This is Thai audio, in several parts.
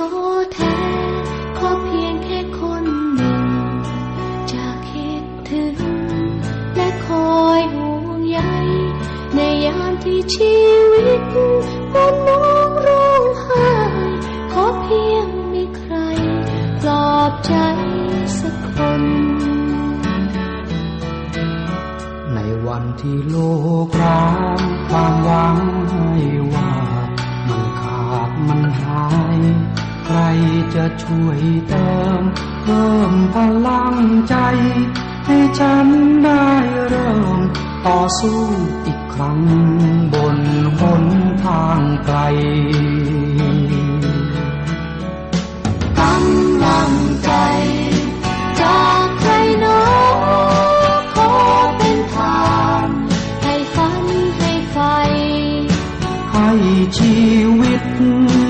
ท้อแท้ขอเพียงแค่คนหนึ่งจะคิดถึง และคอยห่วงใยในยามที่ชีวิตมันน้องร้องไห้ขอเพียงมีใครปลอบใจสักคน ในวันที่โลกร้างความหวัง จะช่วยเติมเพิ่มพลังใจ ให้ฉันได้เริ่ม ต่อสู้อีกครั้งบนหนทางไกลกำลังใจจากใครหนอขอเป็นทานให้ฝันให้ไฟ ให้ชีวิตได้มีแรง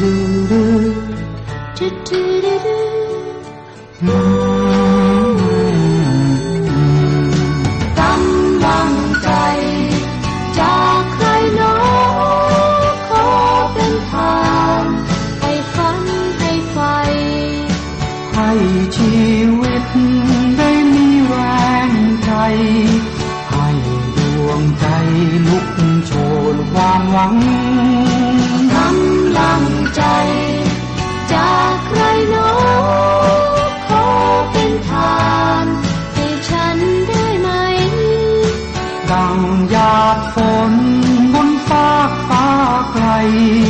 จุดดูดูจุ ไ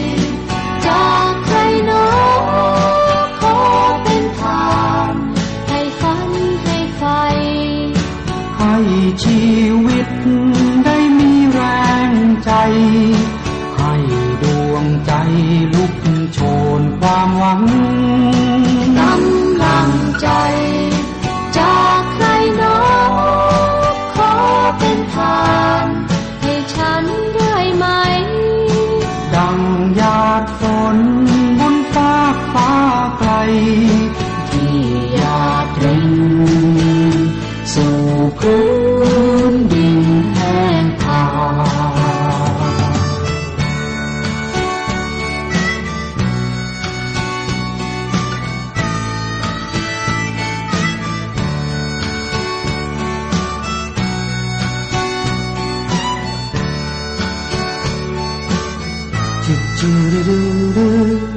tay vì gia đình dù cơn đình Do do do do